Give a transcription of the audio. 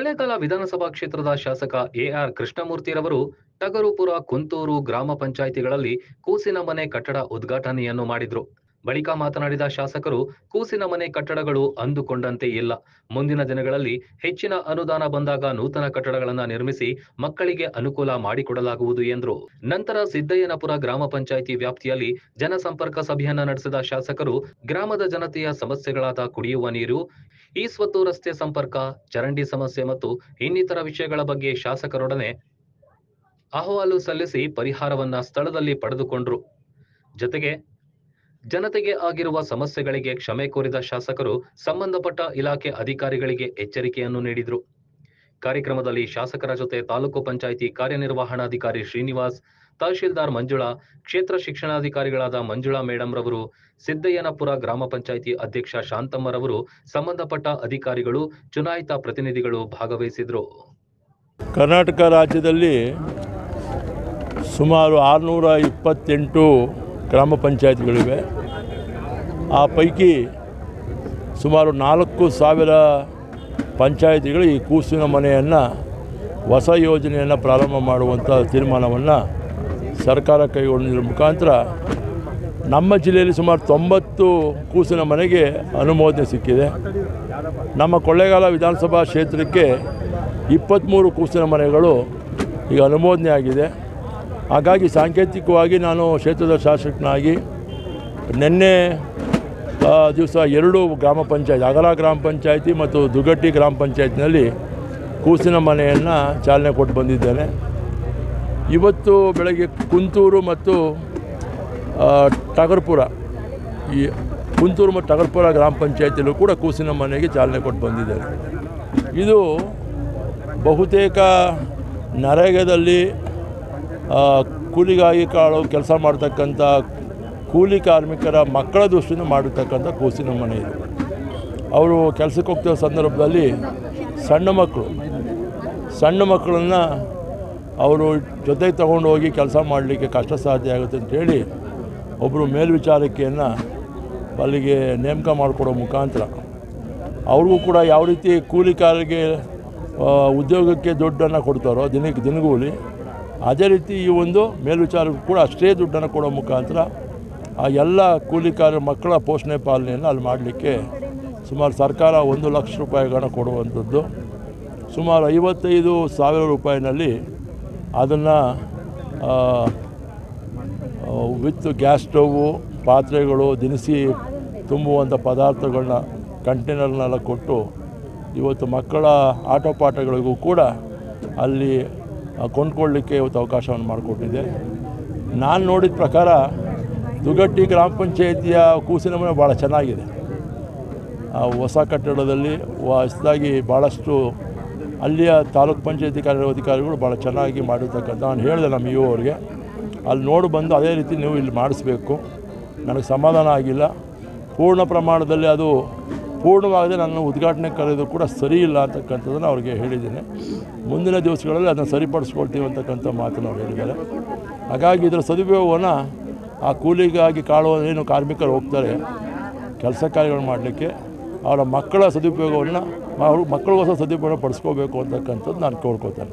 ಕೊಳ್ಳೇಗಾಲ ವಿಧಾನಸಭಾ ಕ್ಷೇತ್ರದ ಶಾಸಕ ಎಆರ್ ಕೃಷ್ಣಮೂರ್ತಿರವರು ಟಗರುಪುರ ಕುಂತೂರು ಗ್ರಾಮ ಪಂಚಾಯಿತಿಗಳಲ್ಲಿ ಕೂಸಿನ ಮನೆ ಕಟ್ಟಡ ಉದ್ಘಾಟನೆಯನ್ನು ಮಾಡಿದ್ರು. ಬಳಿಕ ಮಾತನಾಡಿದ ಶಾಸಕರು, ಕೂಸಿನ ಮನೆ ಕಟ್ಟಡಗಳು ಅಂದುಕೊಂಡಂತೆ ಇಲ್ಲ. ಮುಂದಿನ ದಿನಗಳಲ್ಲಿ ಹೆಚ್ಚಿನ ಅನುದಾನ ಬಂದಾಗ ನೂತನ ಕಟ್ಟಡಗಳನ್ನು ನಿರ್ಮಿಸಿ ಮಕ್ಕಳಿಗೆ ಅನುಕೂಲ ಮಾಡಿಕೊಡಲಾಗುವುದು ಎಂದರು. ನಂತರ ಸಿದ್ದಯ್ಯನಪುರ ಗ್ರಾಮ ಪಂಚಾಯಿತಿ ವ್ಯಾಪ್ತಿಯಲ್ಲಿ ಜನಸಂಪರ್ಕ ಸಭೆಯನ್ನ ನಡೆಸಿದ ಶಾಸಕರು, ಗ್ರಾಮದ ಜನತೆಯ ಸಮಸ್ಯೆಗಳಾದ ಕುಡಿಯುವ ನೀರು, ಈ ಸ್ವತ್ತು ರಸ್ತೆ ಸಂಪರ್ಕ, ಚರಂಡಿ ಸಮಸ್ಯೆ ಮತ್ತು ಇನ್ನಿತರ ವಿಷಯಗಳ ಬಗ್ಗೆ ಶಾಸಕರೊಡನೆ ಅಹವಾಲು ಸಲ್ಲಿಸಿ ಪರಿಹಾರವನ್ನ ಸ್ಥಳದಲ್ಲಿ ಪಡೆದುಕೊಂಡ್ರು. ಜೊತೆಗೆ ಜನತೆಗೆ ಆಗಿರುವ ಸಮಸ್ಯೆಗಳಿಗೆ ಕ್ಷಮೆ ಕೋರಿದ ಶಾಸಕರು ಸಂಬಂಧಪಟ್ಟ ಇಲಾಖೆ ಅಧಿಕಾರಿಗಳಿಗೆ ಎಚ್ಚರಿಕೆಯನ್ನು ನೀಡಿದರು. ಕಾರ್ಯಕ್ರಮದಲ್ಲಿ ಶಾಸಕರ ಜೊತೆ ತಾಲೂಕು ಪಂಚಾಯಿತಿ ಕಾರ್ಯನಿರ್ವಹಣಾಧಿಕಾರಿ ಶ್ರೀನಿವಾಸ್, ತಹಶೀಲ್ದಾರ್ ಮಂಜುಳಾ, ಕ್ಷೇತ್ರ ಶಿಕ್ಷಣಾಧಿಕಾರಿಗಳಾದ ಮಂಜುಳಾ ಮೇಡಂ ರವರು, ಸಿದ್ದಯ್ಯನಪುರ ಗ್ರಾಮ ಪಂಚಾಯಿತಿ ಅಧ್ಯಕ್ಷ ಶಾಂತಮ್ಮರವರು ಸಂಬಂಧಪಟ್ಟ ಅಧಿಕಾರಿಗಳು, ಚುನಾಯಿತ ಪ್ರತಿನಿಧಿಗಳು ಭಾಗವಹಿಸಿದರು. ಕರ್ನಾಟಕ ರಾಜ್ಯದಲ್ಲಿ ಸುಮಾರು ಆರುನೂರ ಇಪ್ಪತ್ತೆಂಟು ಗ್ರಾಮ ಪಂಚಾಯತ್ಗಳಿವೆ. ಆ ಪೈಕಿ ಸುಮಾರು ನಾಲ್ಕು ಸಾವಿರ ಪಂಚಾಯಿತಿಗಳು ಈ ಕೂಸಿನ ಮನೆಯನ್ನು ಹೊಸ ಯೋಜನೆಯನ್ನು ಪ್ರಾರಂಭ ಮಾಡುವಂಥ ತೀರ್ಮಾನವನ್ನು ಸರ್ಕಾರ ಕೈಗೊಂಡಿರೋ ಮುಖಾಂತರ ನಮ್ಮ ಜಿಲ್ಲೆಯಲ್ಲಿ ಸುಮಾರು ತೊಂಬತ್ತು ಕೂಸಿನ ಮನೆಗೆ ಅನುಮೋದನೆ ಸಿಕ್ಕಿದೆ. ನಮ್ಮ ಕೊಳ್ಳೇಗಾಲ ವಿಧಾನಸಭಾ ಕ್ಷೇತ್ರಕ್ಕೆ ಇಪ್ಪತ್ತ್ಮೂರು ಕೂಸಿನ ಮನೆಗಳು ಈಗ ಅನುಮೋದನೆ ಆಗಿದೆ. ಹಾಗಾಗಿ ಸಾಂಕೇತಿಕವಾಗಿ ನಾನು ಕ್ಷೇತ್ರದ ಶಾಸಕನಾಗಿ ನಿನ್ನೆ ದಿವಸ ಎರಡು ಗ್ರಾಮ ಪಂಚಾಯತ್, ಅಗಲ ಗ್ರಾಮ ಪಂಚಾಯತಿ ಮತ್ತು ದುಗಟ್ಟಿ ಗ್ರಾಮ ಪಂಚಾಯತ್ನಲ್ಲಿ ಕೂಸಿನ ಮನೆಯನ್ನು ಚಾಲನೆ ಕೊಟ್ಟು ಬಂದಿದ್ದೇನೆ. ಇವತ್ತು ಬೆಳಗ್ಗೆ ಕುಂತೂರು ಮತ್ತು ಟಗರ್ಪುರ, ಈ ಕುಂತೂರು ಮತ್ತು ಟಗರ್ಪುರ ಗ್ರಾಮ ಪಂಚಾಯತಿಯಲ್ಲೂ ಕೂಡ ಕೂಸಿನ ಮನೆಗೆ ಚಾಲನೆ ಕೊಟ್ಟು ಬಂದಿದ್ದೇನೆ. ಇದು ಬಹುತೇಕ ನರೇಗದಲ್ಲಿ ಕೂಲಿಗಾಗಿ ಕಾಳು, ಕೆಲಸ ಮಾಡ್ತಕ್ಕಂಥ ಕೂಲಿ ಕಾರ್ಮಿಕರ ಮಕ್ಕಳ ದೃಷ್ಟಿಯಿಂದ ಮಾಡಿರ್ತಕ್ಕಂಥ ಕೂಸಿನ ಮನೆ ಇದು. ಅವರು ಕೆಲಸಕ್ಕೆ ಹೋಗ್ತಿರೋ ಸಂದರ್ಭದಲ್ಲಿ ಸಣ್ಣ ಮಕ್ಕಳು, ಸಣ್ಣ ಮಕ್ಕಳನ್ನು ಅವರು ಜೊತೆಗೆ ತಗೊಂಡು ಹೋಗಿ ಕೆಲಸ ಮಾಡಲಿಕ್ಕೆ ಕಷ್ಟ ಸಾಧ್ಯ ಆಗುತ್ತೆ ಅಂತೇಳಿ ಒಬ್ಬರು ಮೇಲ್ವಿಚಾರಕಿಯನ್ನು ಅಲ್ಲಿಗೆ ನೇಮಕ ಮಾಡಿಕೊಡೋ ಮುಖಾಂತರ ಅವ್ರಿಗೂ ಕೂಡ ಯಾವ ರೀತಿ ಕೂಲಿಕಾರರಿಗೆ ಕಾರಿಗೆ ಉದ್ಯೋಗಕ್ಕೆ ದುಡ್ಡನ್ನು ಕೊಡ್ತಾರೋ ದಿನಕ್ಕೆ ದಿನಗೂಲಿ, ಅದೇ ರೀತಿ ಈ ಒಂದು ಮೇಲ್ವಿಚಾರಕ್ಕೂ ಕೂಡ ಅಷ್ಟೇ ದುಡ್ಡನ್ನು ಕೊಡೋ ಮುಖಾಂತರ ಆ ಎಲ್ಲ ಕೂಲಿಕಾರ ಮಕ್ಕಳ ಪೋಷಣೆ ಪಾಲನೆಯನ್ನು ಅಲ್ಲಿ ಮಾಡಲಿಕ್ಕೆ ಸುಮಾರು ಸರ್ಕಾರ ಒಂದು ಲಕ್ಷ ರೂಪಾಯಿಗಳನ್ನು ಕೊಡುವಂಥದ್ದು. ಸುಮಾರು ಐವತ್ತೈದು ಸಾವಿರ ರೂಪಾಯಿನಲ್ಲಿ ಅದನ್ನು ವಿತ್ ಗ್ಯಾಸ್ ಸ್ಟೌವು, ಪಾತ್ರೆಗಳು, ದಿನಸಿ ತುಂಬುವಂಥ ಪದಾರ್ಥಗಳನ್ನ, ಕಂಟೈನರ್ನೆಲ್ಲ ಕೊಟ್ಟು ಇವತ್ತು ಮಕ್ಕಳ ಆಟೋಪಾಠಗಳಿಗೂ ಕೂಡ ಅಲ್ಲಿ ಕೊಂಡ್ಕೊಳ್ಳಿಕ್ಕೆ ಇವತ್ತು ಅವಕಾಶವನ್ನು ಮಾಡಿಕೊಟ್ಟಿದೆ. ನಾನು ನೋಡಿದ ಪ್ರಕಾರ ದುಗಟ್ಟಿ ಗ್ರಾಮ ಪಂಚಾಯಿತಿಯ ಕೂಸಿನ ಮನೆ ಭಾಳ ಚೆನ್ನಾಗಿದೆ. ಆ ಹೊಸ ಕಟ್ಟಡದಲ್ಲಿ ಹೊಸದಾಗಿ ಭಾಳಷ್ಟು ಅಲ್ಲಿಯ ತಾಲೂಕು ಪಂಚಾಯತಿ ಕಾರ್ಯಾಧಿಕಾರಿಗಳು ಭಾಳ ಚೆನ್ನಾಗಿ ಮಾಡಿರ್ತಕ್ಕಂಥ ನಾನು ಹೇಳಿದೆ ನಮ್ಮ ಯು ಅವ್ರಿಗೆ. ಅಲ್ಲಿ ನೋಡಿ ಬಂದು ಅದೇ ರೀತಿ ನೀವು ಇಲ್ಲಿ ಮಾಡಿಸ್ಬೇಕು. ನನಗೆ ಸಮಾಧಾನ ಆಗಿಲ್ಲ. ಪೂರ್ಣ ಪ್ರಮಾಣದಲ್ಲಿ ಅದು ಪೂರ್ಣವಾಗದೆ ನನ್ನ ಉದ್ಘಾಟನೆ ಕರೆಯೋದು ಕೂಡ ಸರಿ ಇಲ್ಲ ಅಂತಕ್ಕಂಥದ್ದನ್ನು ಅವ್ರಿಗೆ ಹೇಳಿದ್ದೀನಿ. ಮುಂದಿನ ದಿವಸಗಳಲ್ಲಿ ಅದನ್ನು ಸರಿಪಡಿಸ್ಕೊಳ್ತೀವಿ ಅಂತಕ್ಕಂಥ ಮಾತನ್ನು ಅವ್ರು ಹೇಳಿದ್ದಾರೆ. ಹಾಗಾಗಿ ಇದರ ಸದುಪಯೋಗವನ್ನು ಆ ಕೂಲಿಗಾಗಿ ಕಾಳುವ ಏನು ಕಾರ್ಮಿಕರು ಹೋಗ್ತಾರೆ, ಕೆಲಸ ಕಾರ್ಯಗಳು ಮಾಡಲಿಕ್ಕೆ ಅವರ ಮಕ್ಕಳ ಸದುಪಯೋಗವನ್ನು ಅವರು ಮಕ್ಕಳಿಗೋಸ್ಕರ ಸದುಪಯೋಗ ಪಡಿಸ್ಕೋಬೇಕು ಅಂತಕ್ಕಂಥದ್ದು ನಾನು ಕೋರ್ಕೋತೇನೆ